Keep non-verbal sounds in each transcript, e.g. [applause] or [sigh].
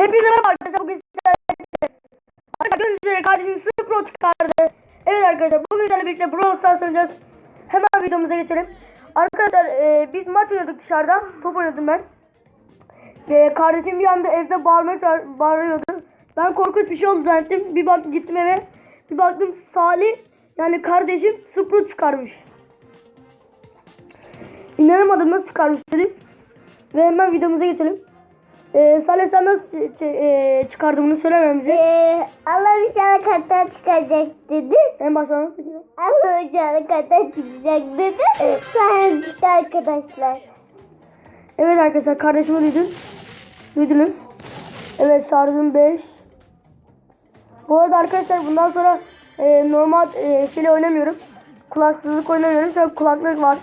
Hepinize merhaba arkadaşlar. Bugün sizlerle Arkadaşlar gördüğünüz üzere kardeşim Pro çıkardı. Evet arkadaşlar bugün sizlerle birlikte Brawl Stars oynayacağız. Hemen videomuza geçelim. Arkadaşlar e, biz maç oynadık dışarıda. Top oynadım ben. E, kardeşim bir anda evde bağırmaya bağırıyordu. Ben korkunç bir şey oldu zannettim. Bir bak gittim eve. Bir baktım Salih yani kardeşim Spro çıkarmış. İnanamadım nasıl çıkarmış dedim. Ve hemen videomuza geçelim. Ee, Salih sen nasıl e, çıkardın bunu söyleme bize. Ee, Allah bir tane karttan çıkacak dedi. En anlat bakayım. Allah bir tane karttan çıkacak dedi. Sonra çıktı arkadaşlar. Evet arkadaşlar kardeşimi duydun. Duydunuz. Evet şarjım 5. Bu arada arkadaşlar bundan sonra e, normal e, şeyle oynamıyorum. Kulaksızlık oynamıyorum. Çünkü kulaklık var.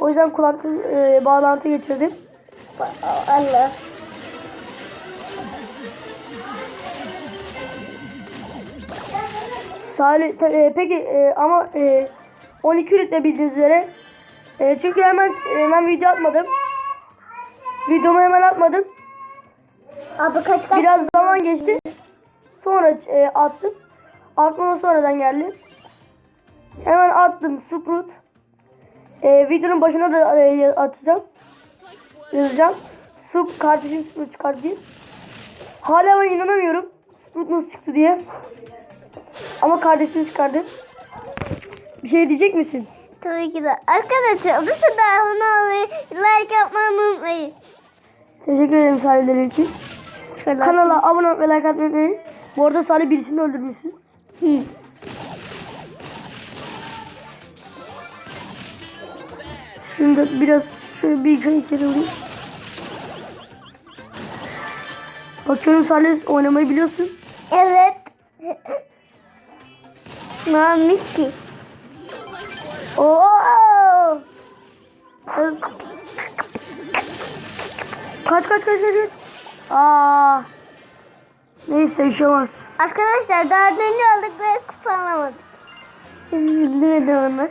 O yüzden kulaklık e, bağlantı geçirdim. Allah. Salih, ta- e, peki e, ama e, 12 ünite bildiğiniz üzere. E, çünkü hemen hemen video atmadım. Videomu hemen atmadım. Abi kaç kaç? Biraz zaman geçti. Sonra e, attım. Aklıma sonradan geldi. Hemen attım Sprout. E, videonun başına da e, atacağım. Yazacağım. Sup kardeşim Sprout diye. Hala ben inanamıyorum. Sprout nasıl çıktı diye. Ama kardeşim çıkardı. Bir şey diyecek misin? Tabii ki de. Arkadaşlar bu sefer abone olmayı, like yapmayı unutmayın. Teşekkür ederim Salih'lerin için. Şöyle. Kanala abone ol ve like atmayı unutmayın. Bu arada Salih birisini öldürmüşsün. Hı. Şimdi biraz şöyle bir kere vurayım. Bakıyorum Salih oynamayı biliyorsun. Evet. Ne olmuş ki? Oo! Kaç kaç kaç kaç. Aa. Neyse bir şey. Arkadaşlar dördüncü olduk ve kupa alamadık. Üzüldüm onu.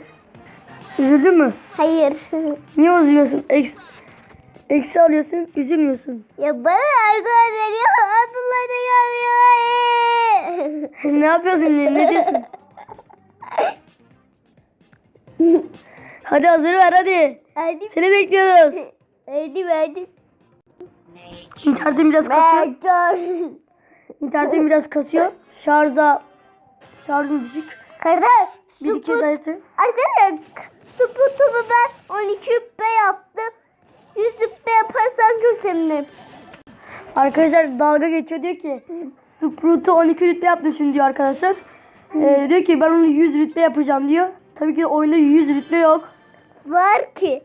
Üzüldün mü? Hayır. [laughs] Niye üzülüyorsun? Eksi, eksi alıyorsun, üzülmüyorsun. ya bana arkadan veriyor. Abdullah da görmüyor. ne yapıyorsun? Ne, ne diyorsun? [laughs] Hadi hazır ver hadi. Hadi. Seni bekliyoruz. Hadi verdim. İnternetim biraz kasıyor. Verdim. İnternetim biraz kasıyor. Şarjda şarjım düşük. Kardeş. Bir iki dayıtı. Arkadaşlar Sput'umu ben 12 rütbe yaptım. 100 rütbe yaparsam çok sevinirim. Arkadaşlar dalga geçiyor diyor ki Sprout'u 12 rütbe yapmışsın diyor arkadaşlar. Ee, diyor ki ben onu 100 rütbe yapacağım diyor. Tabii ki oyunda 100 rütbe yok. Var ki.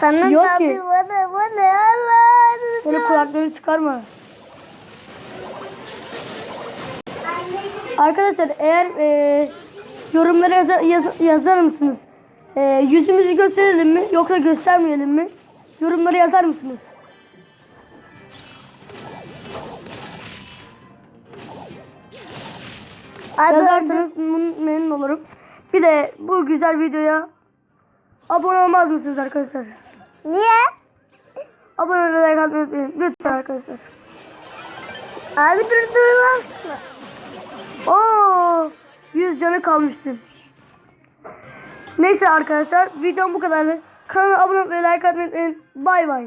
Sana Yok tabii ki. bana bana Allah. Böyle kulaklarını çıkarma. Arkadaşlar eğer e, yorumlara yaza- yaz- yazar mısınız? E, yüzümüzü gösterelim mi yoksa göstermeyelim mi? Yorumlara yazar mısınız? Yazarsanız mem- memnun olurum. Bir de bu güzel videoya abone olmaz mısınız arkadaşlar? Niye? Abone ve like atmayı unutmayın. Lütfen arkadaşlar. Abi dur dur lan. Oo, 100 canı kalmıştı. Neyse arkadaşlar videom bu kadardı. Kanala abone olmayı like atmayı unutmayın. Bay bay.